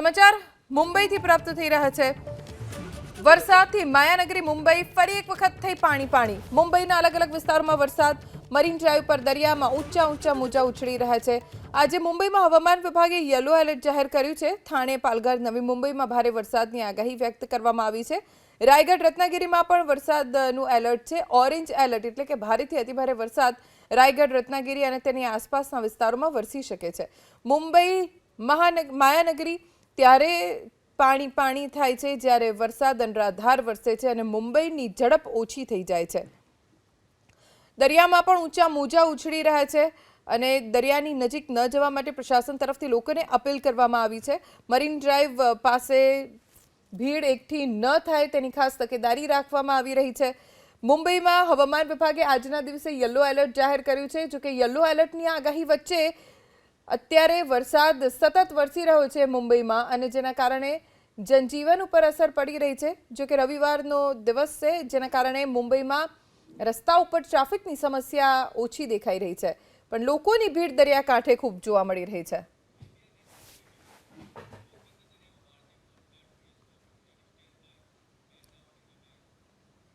સમાચાર મુંબઈથી પ્રાપ્ત થઈ રહ્યા છે. વરસાદથી માયાનગરી મુંબઈ ફરી એક વખત થઈ પાણી પાણી. મુંબઈના અલગ અલગ વિસ્તારોમાં વરસાદ મરીન ડ્રાઈવ પર દરિયામાં ઊંચા ઊંચા મોજા ઉછળી રહ્યા છે. આજે મુંબઈમાં હવામાન વિભાગે યલો એલર્ટ જાહેર કર્યું છે. થાણે, પાલઘર, નવી મુંબઈમાં ભારે વરસાદની આગાહી વ્યક્ત કરવામાં આવી છે. રાયગઢ, રત્નાગીરીમાં પણ વરસાદનું એલર્ટ છે. ઓરેન્જ એલર્ટ એટલે કે ભારેથી અતિભારે વરસાદ રાયગઢ, રત્નાગીરી અને તેની આસપાસના વિસ્તારોમાં વરસી શકે છે. મુંબઈ, મહાનગ, માયાનગરી ત્યારે પાણી પાણી થાય છે, જ્યારે વરસાદ અનરાધાર વરસે છે અને મુંબઈની ઝડપ ઓછી થઈ જાય છે. દરિયામાં પણ ઊંચા મોજા ઉછળી રહ્યા છે અને દરિયાની નજીક ન જવા માટે પ્રશાસન તરફથી લોકોને અપીલ કરવામાં આવી છે. મરીન ડ્રાઈવ પાસે ભીડ એકઠી ન થાય તેની ખાસ તકેદારી રાખવામાં આવી રહી છે. મુંબઈમાં હવામાન વિભાગે આજના દિવસે યલો એલર્ટ જાહેર કર્યું છે. જોકે યલો એલર્ટની આગાહી વચ્ચે અત્યારે વરસાદ સતત વરસી રહ્યો છે મુંબઈમાં અને જેના કારણે જનજીવન ઉપર અસર પડી રહી છે. જો કે રવિવારનો દિવસ છે જેના કારણે મુંબઈમાં રસ્તા ઉપર ટ્રાફિકની સમસ્યા ઓછી દેખાઈ રહી છે. પણ લોકોની ભીડ દરિયાકાંઠે ખૂબ જોવા મળી રહી છે.